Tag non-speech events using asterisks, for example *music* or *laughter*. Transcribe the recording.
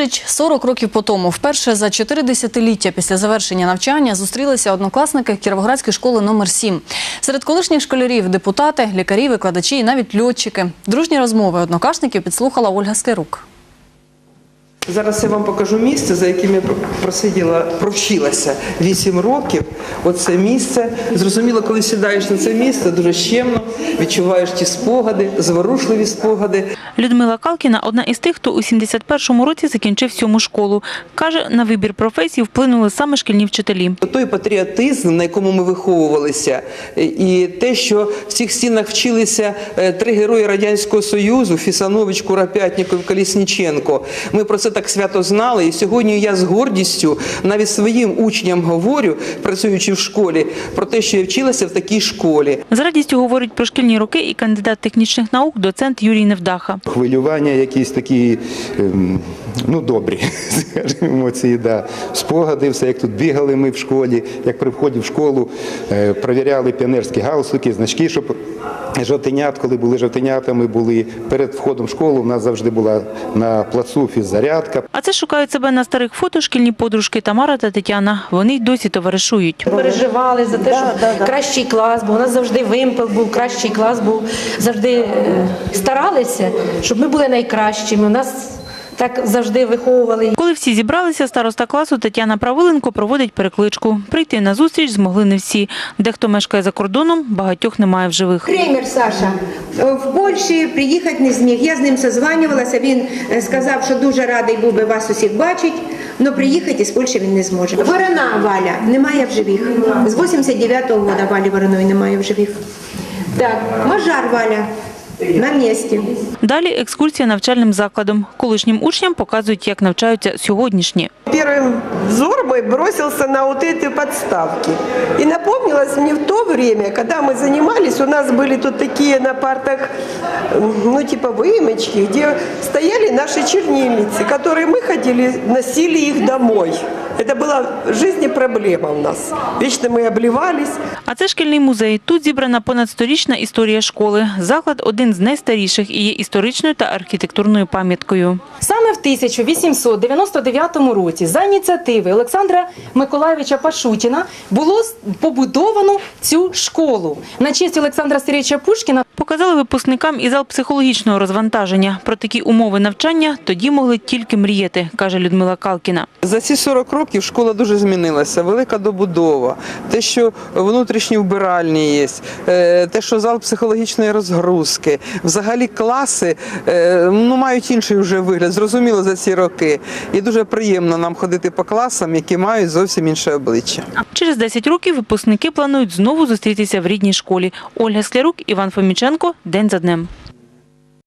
Зустріч 40 років по тому. Вперше за чотири десятиліття після завершення навчання зустрілися однокласники Кіровоградської школи номер 7 Серед колишніх школярів – депутати, лікарі, викладачі і навіть льотчики. Дружні розмови однокашників підслухала Ольга Склерук. Зараз я вам покажу місце, за яким я просиділа, провчилася 8 років. Оце місце. Зрозуміло, коли сідаєш на це місце, дуже щемно, відчуваєш ті спогади, зворушливі спогади. Людмила Калкіна – одна із тих, хто у 71-му році закінчив сьому школу. Каже, на вибір професії вплинули саме шкільні вчителі. Той патріотизм, на якому ми виховувалися, і те, що в цих стінах вчилися е, три герої Радянського Союзу Фісанович, Куропятніков, Колісніченко. Ми про це так свято знали. І сьогодні я з гордістю навіть своїм учням говорю, працюючи в школі, про те, що я вчилася в такій школі. З радістю говорить про шкільні роки і кандидат технічних наук, доцент Юрій Невдаха. Хвилювання якісь такі, ем, ну добрі, *laughs* скажімо, емоції, да. спогади, все, як тут бігали ми в школі, як при вході в школу е, перевіряли піонерські галстуки, значки, щоб жовтенят, коли були жовтенятами, були перед входом в школу, у нас завжди була на плацу фіззарядка. А це шукають себе на старих фото шкільні подружки Тамара та Тетяна. Вони й досі товаришують. переживали за те, що кращий клас, бо у нас завжди вимпел був, кращий клас був. Завжди е, старалися, щоб ми були найкращими. У нас так завжди виховували. Коли всі зібралися, староста класу Тетяна Правиленко проводить перекличку. Прийти на зустріч змогли не всі. Дехто мешкає за кордоном, багатьох немає в живих. Кремер Саша е, в Польщі приїхати не зміг. Я з ним созванювалася. Він е, сказав, що дуже радий був би вас усіх бачити, але приїхати з Польщі він не зможе. Ворона Валя немає в живих. З 89-го року Валі Вороної немає в живих. Так, Мажар Валя на місці. Далі екскурсія навчальним закладом. Колишнім учням показують, як навчаються сьогоднішні. Первый взор мой бросился на вот эти подставки. И напомнилось мне в то время, когда мы занимались, у нас были тут такие на партах, м, ну типа выемочки, где стояли наши чернильницы, которые мы ходили, носили их домой. Это была в жизни проблема у нас. Вечно мы обливались. А це шкільний музей. Тут зібрана понад сторічна історія школи. Заклад один з найстаріших і є історичною та архітектурною пам'яткою. Саме в 1899 році за ініціативи Олександра Миколаєвича Пашутіна було с- побудовано цю школу. На честь Олександра Сергійовича Пушкіна Показали випускникам і зал психологічного розвантаження. Про такі умови навчання тоді могли тільки мріяти, каже Людмила Калкіна. За ці 40 років школа дуже змінилася. Велика добудова, те, що внутрішні вбиральні є, е, те, що зал психологічної розгрузки, взагалі класи е, ну, мають інший вже вигляд, зрозуміло за ці роки. І дуже приємно нам ходити по класам, які мають зовсім інше обличчя. Через 10 років випускники планують знову зустрітися в рідній школі. Ольга Склярук, Іван Фоміченко. День за днем.